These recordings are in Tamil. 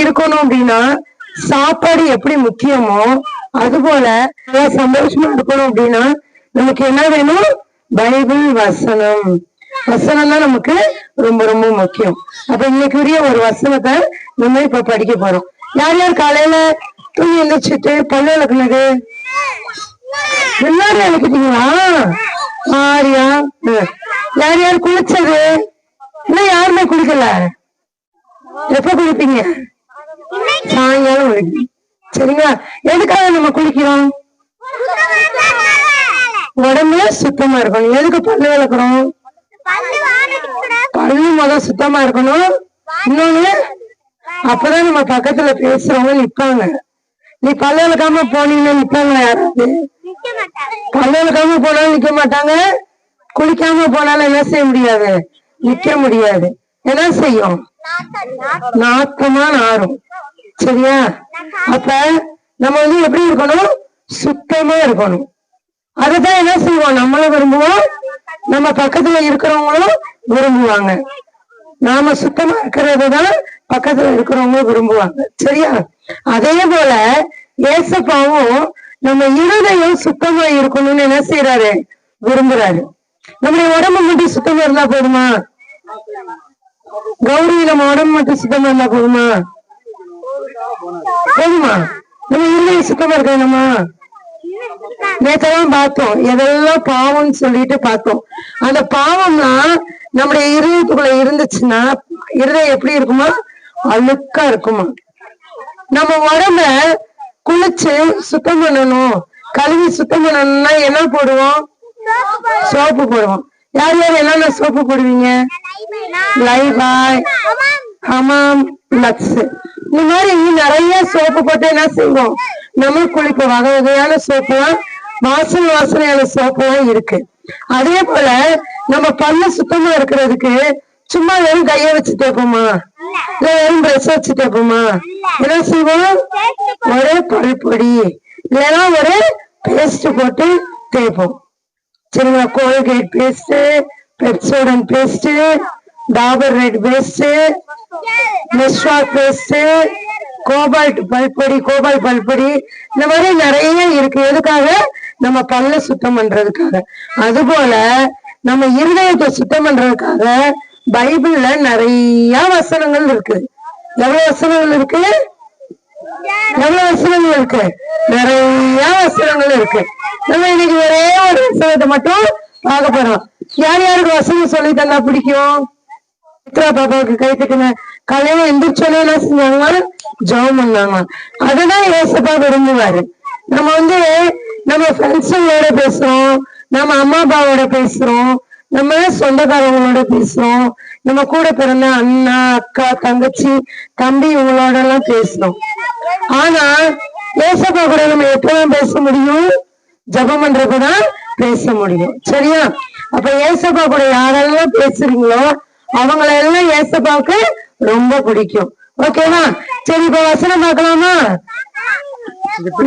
இருக்கணும் அப்படின்னா சாப்பாடு எப்படி முக்கியமோ அது போல நல்லா சந்தோஷமா இருக்கணும் அப்படின்னா நமக்கு என்ன வேணும்? பைபிள் வசனம். வசனம் தான் நமக்கு ரொம்ப ரொம்ப முக்கியம். அப்ப இன்னைக்குரிய ஒரு வசனத்தை நம்ம இப்ப படிக்க போறோம். யார் யார் காலையில தூங்கி எழுந்திரிச்சிட்டு பல்லு விளக்குனது? எல்லாரும் எழுப்பிட்டீங்களா? ஆரியா யார் யார் குளிச்சது? இன்னும் யாருமே குளிக்கல? எப்ப குளிப்பீங்க? சாயங்காலம் குளிப்பீங்க சரிங்களா? எதுக்காக நம்ம குளிக்கிறோம்? உடம்புல சுத்தமா இருக்கணும். எதுக்கு பல்லு விளக்குறோம் பல்லு முதல் சுத்தமா இருக்கணும். இன்னொன்னு அப்பதான் நம்ம பக்கத்துல பேசுறவங்க நிப்பாங்க. நீ பல்லு விளக்காம போனீங்கன்னா நிப்பாங்களா யாராவது? பல்லு விளக்காம போனாலும் நிக்க மாட்டாங்க. குளிக்காம போனாலும் என்ன செய்ய முடியாது? நிக்க முடியாது. என்ன செய்யும்? நாத்தமா நாரும் சரியா? அப்ப நம்ம வந்து எப்படி இருக்கணும்? சுத்தமா இருக்கணும். அதுதான் என்ன செய்வோம்? நம்மளும் விரும்புவோம். நம்ம பக்கத்துல இருக்கிறவங்களும் விரும்புவாங்க. நாம சுத்தமா இருக்கிறது தான் பக்கத்துல இருக்கிறவங்க விரும்புவாங்க. சரியா? அதே போல ஏசப்பாவும் நம்ம இருதயம் சுத்தமா இருக்கணும்னு என்ன செய்யறாரு விரும்புறாரு. நம்முடைய உடம்பு மட்டும் சுத்தமா இருந்தா போதுமா? கௌரி நம்ம உடம்பு மட்டும் சுத்தமா இருந்தா போதுமா? போதுமா நம்ம இருதயம் சுத்தமா இருக்கணுமா நேத்தெல்லாம் பார்த்தோம். எதெல்லாம் பாவம்னு சொல்லிட்டு பார்த்தோம். அந்த பாவம்லாம் நம்முடைய இருதயத்துக்குள்ள இருந்துச்சுன்னா இருதயம் எப்படி இருக்குமா? அழுக்கா இருக்குமா? நம்ம உடம்ப குளிச்சு சுத்தம் பண்ணணும். கழுவி சுத்தம் பண்ணணும்னா என்ன போடுவோம்? சோப்பு போடுவோம். யார் யார் என்னென்ன சோப்பு போடுவீங்க? லைபாய் ஹமாம் லக்ஸ் இந்த மாதிரி நிறைய சோப்பு போட்டு என்ன செய்வோம்? நம்ம குளிப்போம். வகை வகையான சோப்புலாம் வாசனை வாசனையான சோப்புலாம் இருக்கு. அதே போல நம்ம பல்லு சுத்தமா இருக்கிறதுக்கு சும்மா வெறும் கைய வச்சு தேப்போமா இல்ல வெறும் பிரஷ் வச்சு தேப்போமா என்ன செய்வோம்? ஒரு பல் பொடி இல்லைன்னா ஒரு பேஸ்ட் போட்டு தேய்ப்போம். சரிங்களா? Colgate paste Pepsodent paste Dabur red paste Meswak paste Gopal பல்பொடி Gopal பல்பொடி. இந்த மாதிரி நிறைய இருக்கு. எதுக்காக? நம்ம பல்ல சுத்தம் பண்றதுக்காக. அது போல நம்ம இருதயத்தை சுத்தம் பண்றதுக்காக பைபிள்ல நிறைய வசனங்கள் இருக்கு. எவ்வளவு வசனங்கள் இருக்கு? எவ்வளவு வசனங்கள் இருக்கு? நிறைய வசனங்கள் இருக்கு. நம்ம இன்னைக்கு ஒரே ஒரு வசனத்தை மட்டும் பார்க்க போறோம். யார் யாருக்கு வசனம் சொல்லி தந்தா பிடிக்கும்? சித்ரா பாபாவுக்கு கை தட்டுங்க காலையில எந்திரிச்சோன்னே என்ன செஞ்சாங்க ஜெபம் பண்ணாங்க அதுதான் ஏசப்பா விரும்புவாரு நம்ம வந்து நம்ம ஃப்ரெண்ட்ஸுங்களோட பேசுறோம் நம்ம அம்மா அப்பாவோட பேசுறோம் நம்ம சொந்தக்காரங்களோட பேசுறோம் நம்ம கூட பிறந்த அண்ணா அக்கா தங்கச்சி தம்பி இவங்களோட எல்லாம் பேசுறோம் ஆனா ஏசப்பா கூட நம்ம எப்பதான் பேச முடியும் ஜெபம் பண்றப்பதான் பேச முடியும் சரியா அப்ப ஏசப்பா கூட யாரெல்லாம் பேசுறீங்களோ அவங்கள எல்லாம் ஏசப்பாவுக்கு ரொம்ப பிடிக்கும். ஓகேவா சரி இப்ப வசனம் பார்க்கலாமா?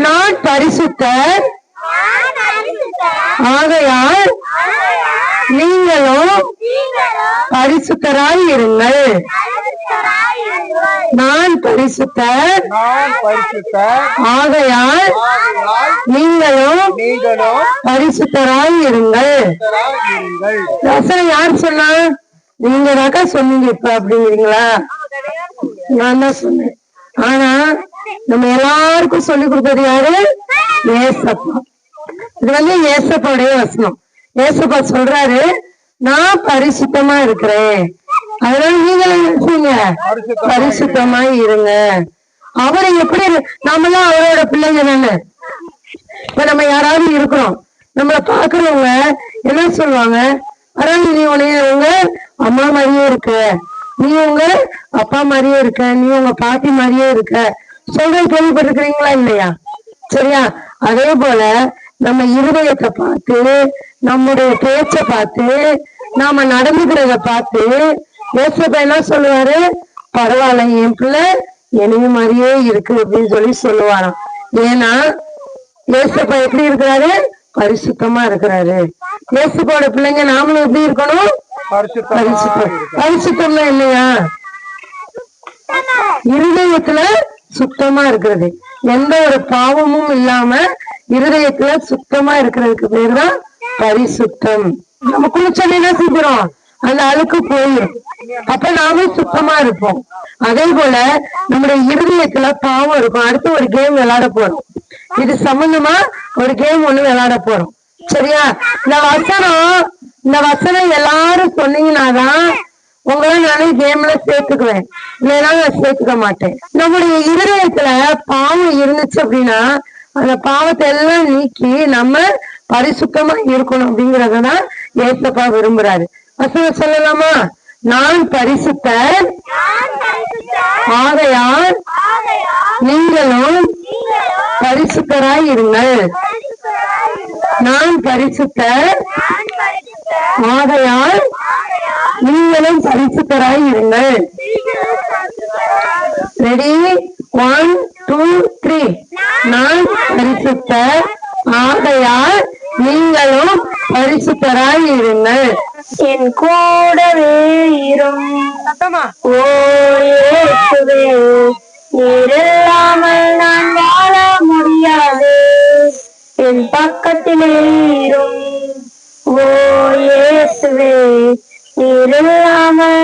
நான் பரிசுத்தர். ஆகையால் நீங்களும் பரிசுத்தராய் இருங்கள். நான் பரிசுத்தர். ஆகையால் நீங்களும் பரிசுத்தராய் இருங்கள். இருங்கள். வசனம் யார் சொன்னா? நீங்க தாக்கா சொன்னீங்க இப்ப அப்படிங்கிறீங்களா? நான் தான் சொன்னேன். ஆனா நம்ம எல்லாருக்கும் சொல்லி கொடுத்தது யாரு? ஏசப்பா. இது வந்து ஏசப்பாவுடைய வசனம். ஏசப்பா சொல்றாரு நான் பரிசுத்தமா இருக்கிறேன். அதனால நீங்களும் செய்யுங்க? பரிசுத்தமா இருங்க. அவரை எப்படி இரு- நாமெல்லாம் அவரோட பிள்ளைங்க தானே. இப்ப நம்ம யாராவது இருக்கிறோம். நம்மள பாக்குறவங்க என்ன சொல்லுவாங்க? அதனால நீ உனைய உங்க அம்மா மாதிரியே இருக்க. நீ உங்க அப்பா மாதிரியே இருக்க. நீ உங்க பாட்டி மாதிரியே இருக்க. சொல்றது கேள்விப்பட்டிருக்கிறீங்களா இல்லையா? சரியா? அதே போல நம்ம இருதயத்தை பார்த்து நம்முடைய பேச்ச பார்த்து நாம நடந்துக்கிறத பார்த்து ஏசப்பா என்ன சொல்லுவாரு? பரவாயில்ல என் பிள்ளை என்னைய மாதிரியே இருக்கு அப்படின்னு சொல்லி சொல்லுவாராம். ஏன்னா ஏசப்பா எப்படி இருக்கிறாரு? பரிசுத்தமா இருக்கிறாரு. ஏசப்பாவோட பிள்ளைங்க நாமளும் எப்படி இருக்கணும்? பரிசுத்தமா பரிசுத்தம்னா இல்லையா இருதயத்துல சுத்தமா இருக்கிறது. எந்த ஒரு பாவமும் இல்லாம இருதயத்துல சுத்தமா இருக்கிறதுக்கு பேர் தான் பரிசுத்தம். நம்ம குளிச்சோன்னு செஞ்சிடும் அந்த அழுக்கு போயிடும் அப்ப நாம சுத்தமா இருப்போம். அதே போல நம்முடைய இருதயத்துல பாவம் இருக்கும். அடுத்து ஒரு கேம் விளையாட போறோம். இது சம்பந்தமா ஒரு கேம் ஒண்ணு விளையாட போறோம். சரியா? இந்த வசனம் இந்த வசனம் எல்லாரும் சொன்னீங்கன்னாதான் உங்களை நானே கேம்ல சேர்த்துக்குவேன். இல்லைன்னா நான் சேர்த்துக்க மாட்டேன். நம்முடைய இருதயத்துல பாவம் இருந்துச்சு அப்படின்னா அந்த பாவத்தை எல்லாம் நீக்கி நம்ம பரிசுத்தமா இருக்கணும் அப்படிங்கறதான் ஏசப்பா விரும்புறாரு. வசனம் சொல்லலாமா? நான் பரிசுத்தர். ஆகையால் நீங்களும் பரிசுத்தராய் இருங்கள். நான் பரிசுத்தர் ஆகையால் நீங்களும் பரிசுத்தராய் இருங்கள் ரெடி ஒன் டூ த்ரீ நான் பரிசுத்தர் ஆகையால் நீங்களும் பரிசுத்தராய் இருங்கள் என் கூடவே இரும். ஓ நான் வாழ முடியாது. என் பக்கத்திலே இரும். ஓ இயேசுவே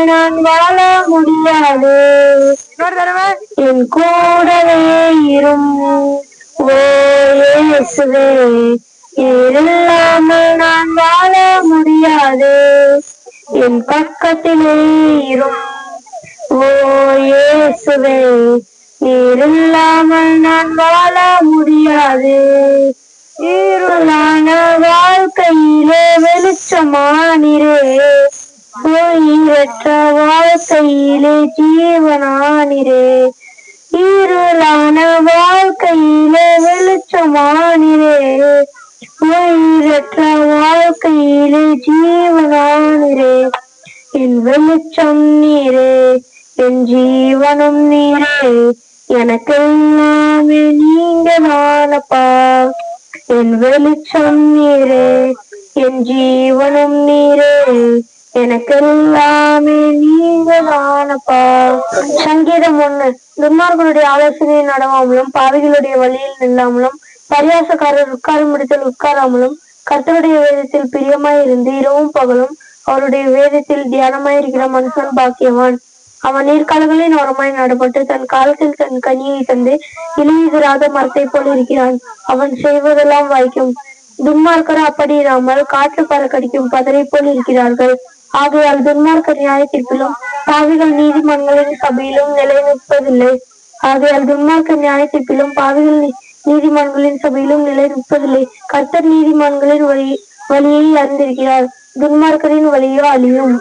நான் வாழ முடியாது. என் கூடவே இரும். ஓ இயேசுவே நான் வாழ முடியாது. என் பக்கத்திலே இரும். ஓ இயேசுவே நான் வாழ முடியாது. இருளான வாழ்க்கையிலே வெளிச்சமானிரே. உயிரற்ற வாழ்க்கையிலே ஜீவனானிரே. இருளான வாழ்க்கையிலே வெளிச்சமானிரே. உயிரற்ற வாழ்க்கையிலே ஜீவனானிரே. என் வெளிச்சம் நீரே என் ஜீவனும் நீரே. எனக்கு எல்லாமே நீங்க நானப்பா என் வெளிச்சம் நீரே என் ஜீவனும் நீரே எனக்கு எல்லாமே நீங்க சங்கீதம் ஒண்ணு. துன்மார்களுடைய ஆலோசனை நடவாமலும் பாவிகளுடைய வழியில் நில்லாமலும் பரியாசக்காரர் உட்காரும் இடத்தில் உட்காராமலும் கர்த்தருடைய வேதத்தில் பிரியமாய் இருந்து இரவும் பகலும் அவருடைய வேதத்தில் தியானமாயிருக்கிற மனுஷன் பாக்கியவான். அவன் நீர்க்கால்களின் ஓரமாய் நடப்பட்டு தன் காலத்தில் தன் கனியை தந்து இலையுதிராத மரத்தை போல் இருக்கிறான். அவன் செய்வதெல்லாம் வாய்க்கும். துன்மார்க்கர் அப்படி இராமல் காற்று பறக்கடிக்கும் பதரை போல் இருக்கிறார்கள். ஆகையால் துன்மார்க்கர் நியாய தீர்ப்பிலும் பாவிகள் நீதிமன்றங்களின் சபையிலும் நிலை நிற்பதில்லை ஆகையால் துன்மார்க்கர் நியாய தீர்ப்பிலும் பாவிகள் நீ- நீதிமன்றங்களின் சபையிலும் நிலை நிற்பதில்லை கர்த்தர் நீதிமன்றங்களின் வழி வழியை அறிந்திருக்கிறார். துன்மார்க்கரின் வழியோ அழியும்.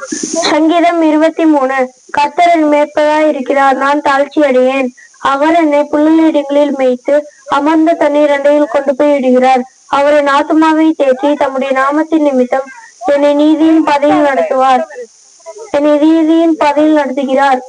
சங்கீதம் இருபத்தி மூணு கர்த்தரின் மேற்பதாய் இருக்கிறார் நான் தாழ்ச்சி அடையேன் அவர் என்னை புல்லிடங்களில் மேய்த்து அமர்ந்த தண்ணீர் அண்டையில் கொண்டு போய் விடுகிறார் அவரின் ஆத்மாவை தேற்றி தம்முடைய நாமத்தின் நிமித்தம் என்னை நீதியின் பாதையில் நடத்துவார். என்னை நீதியின் பாதையில் நடத்துகிறார்.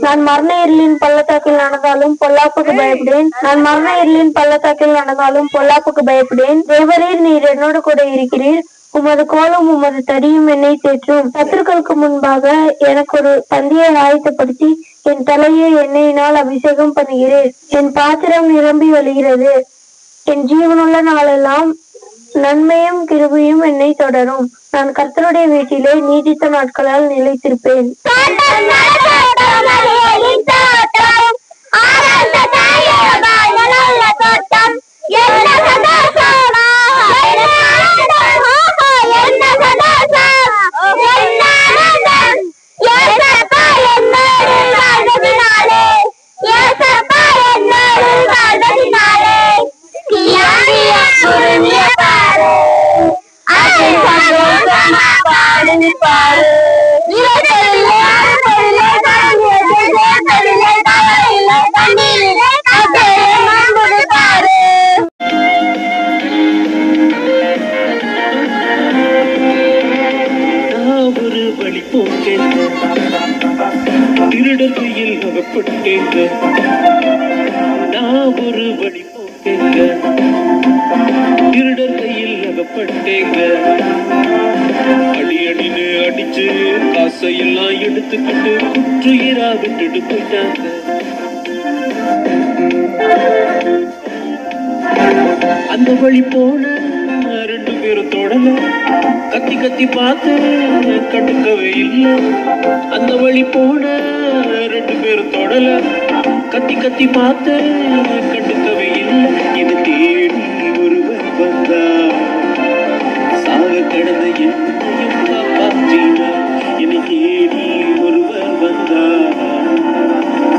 நான் மரண இருளின் பள்ளத்தாக்கில் நடந்தாலும் பொல்லாப்புக்கு பயப்படேன். நான் மரண இருளின் பள்ளத்தாக்கில் நடந்தாலும் பொல்லாப்புக்கு பயப்படேன். தேவரீர் நீர் என்னோடு கூட இருக்கிறீர். உமது கோலம் உமது தடியும் என்னை தேற்றும். சத்துருக்களுக்கு முன்பாக எனக்கு ஒரு தந்தையை ஆயத்தப்படுத்தி என் தலையை எண்ணெயினால் அபிஷேகம் பண்ணுகிறேன். என் பாத்திரம் நிரம்பி வழிகிறது. என் ஜீவனுள்ள நாளெல்லாம் நன்மையும் கிருபியும் என்னை தொடரும். நான் கர்த்தருடைய வீட்டிலே நீடித்த நாட்களால் நிலைத்திருப்பேன். தோட்டம் ஆனந்த தோட்டம் என்ன சந்தோஷம் நான் போட்டேன். திருடர் கையில் அகப்பட்டேன். நான் ஒரு வழி போட்டேன். திருடர் கையில் அகப்பட்டேங்க அடி அடினு அடிச்சு காசையெல்லாம் எடுத்துக்கிட்டு குற்றுயிரா விட்டுட்டு போயிட்டாங்க அந்த வழி போன கடல கத்தி கத்தி பார்த்து கண்டுக்கவே இல்லை. அந்த வழி போன ரெண்டு பேரும் தொடல. கத்தி கத்தி பார்த்து கண்டுக்கவே இல்லை. இது தேடி ஒருவர் வந்தா சாக கடந்த என்னையும் காப்பாற்றினார். என்னை தேடி ஒருவர் வந்தா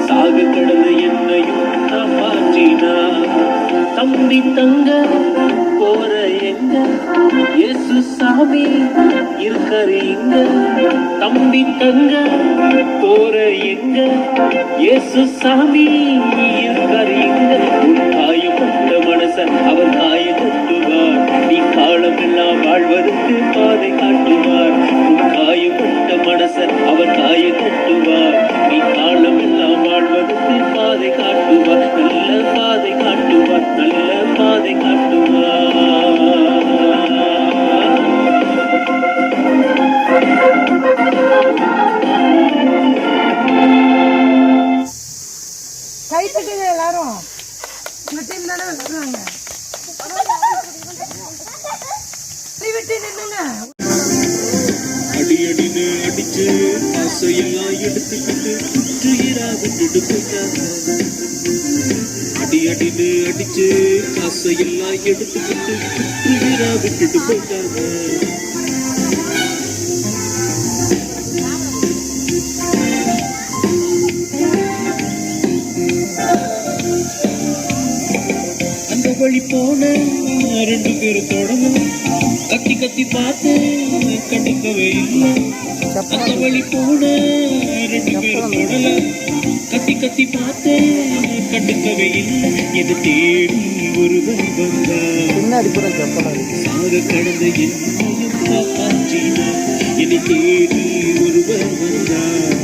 சாக கடந்த என்னையும் காப்பாற்றினார். தம்பி தங்க போற இயேசு சாமி இருக்காரு இங்க தம்பி தங்க போற எங்க? இயேசு சாமி இருக்காரு இங்க. உன் காயப்பட்ட மனச அவர் காய கட்டுவார். நீ காலமெல்லாம் வாழ்வதற்கு பாதை காட்டுவார். உன் காயப்பட்ட விட்டு நின்னுங்க அடி அடின்னு அடிச்சு ஆசையெல்லாம் எடுத்துக்கிட்டு குற்றுயிரா விட்டுட்டு போயிட்டாங்க. அடி அடின்னு அடிச்சு காசையெல்லாம் எடுத்துக்கிட்டு குற்றுயிரா விட்டுட்டு போயிட்டாங்க. அந்த வழி போன ரெண்டு பேரும் தொடங்க. கத்தி கத்தி பார்த்து கண்டுக்கவே இல்லை. அந்த வழி போன ரெண்டு பேரும் தொடல கத்தி கத்தி பார்த்து கண்டுக்கவே இல்லை. எது தேடி ஒருவன் வந்தார் பின்னாடி பூரா செப்பலாம் சாக கடந்த என்னையும் காப்பாற்றினார் என்னை தேடி ஒருவர் வந்தார்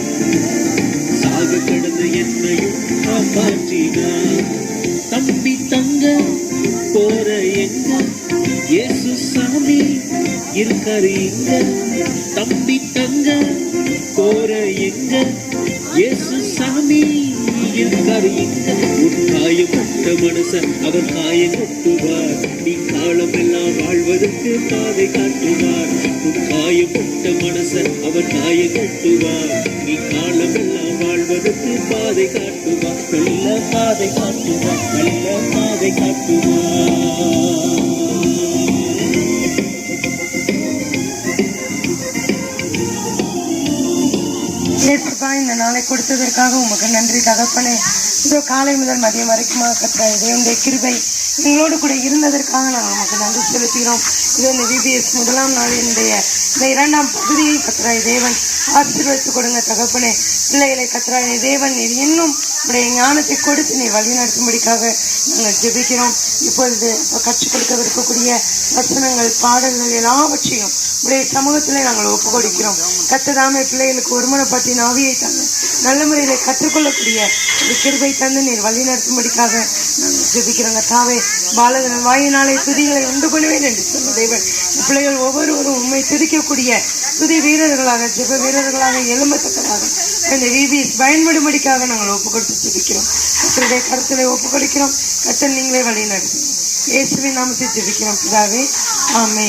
சாக கடந்த என்னையும் காப்பாற்றினார் தம்பி இருக்காரு தம்பி தங்க கோர எங்க? இயேசு சாமி இருக்காரு இங்க உன் காயப்பட்ட மனச அவர் காயம் கட்டுவார். நீ காலம் எல்லாம் வாழ்வதற்கு பாதை காட்டுவார். உன் காயப்பட்ட மனச அவர் காயம் கட்டுவார். நீ காலம் எல்லாம் வாழ்வதற்கு பாதை காட்டுவார். நல்ல பாதை காட்டுவார் நல்ல பாதை காட்டுவார். கொடுத்ததற்காக உமக்கு நன்றி தகப்பனே. இதோ காலை முதல் மதியம் வரைக்குமா கற்ற இதையுடைய கிருபை எங்களோடு கூட இருந்ததற்காக நாங்கள் உமக்கு நன்றி செலுத்துகிறோம் இதோ இந்த விபிஎஸ் முதலாம் நாளினுடைய இந்த இரண்டாம் பகுதியை கத்துறாய் தேவன் ஆசீர்வதித்து கொடுங்க தகப்பனே. பிள்ளைகளை கத்துறாய் தேவன் நீ இன்னும் உடைய ஞானத்தை கொடுத்து நீ வழிநடத்தும்படிக்காக நாங்கள் ஜெபிக்கிறோம். இப்பொழுது கற்றுக் கொடுக்கவிருக்கக்கூடிய வசனங்கள் பாடல்கள் எல்லாவற்றையும் உடைய சமூகத்திலே நாங்கள் ஒப்பு கொடுக்கிறோம் கத்ததாமே பிள்ளைகளுக்கு ஒருமனப்பட்டின் நாவியை தந்து நல்ல முறையில் கற்றுக்கொள்ளக்கூடிய ஒரு கிருபை தந்து நீர் வழி நடத்தும்படிக்காக நாங்கள் ஜெபிக்கிறோங்க தாவே பாலகன் வாயினாலே துதிகளை உண்டு பண்ணுவேன் என்று சொன்ன தேவன் பிள்ளைகள் ஒவ்வொருவரும் உண்மை துதிக்கக்கூடிய துதி வீரர்களாக ஜெப வீரர்களாக எழும்பத்தக்கதாக இந்த விபிஎஸ் பயன்படும்படிக்காக நாங்கள் ஒப்பு கொடுத்து ஜெபிக்கிறோம். கத்தருடைய கருத்தலை ஒப்பு கொடுக்கிறோம் கத்தல் நீங்களே வழி நடத்தும் இயேசுவின் நாமத்தை ஜெபிக்கிறோம். பிதாவே ஆமே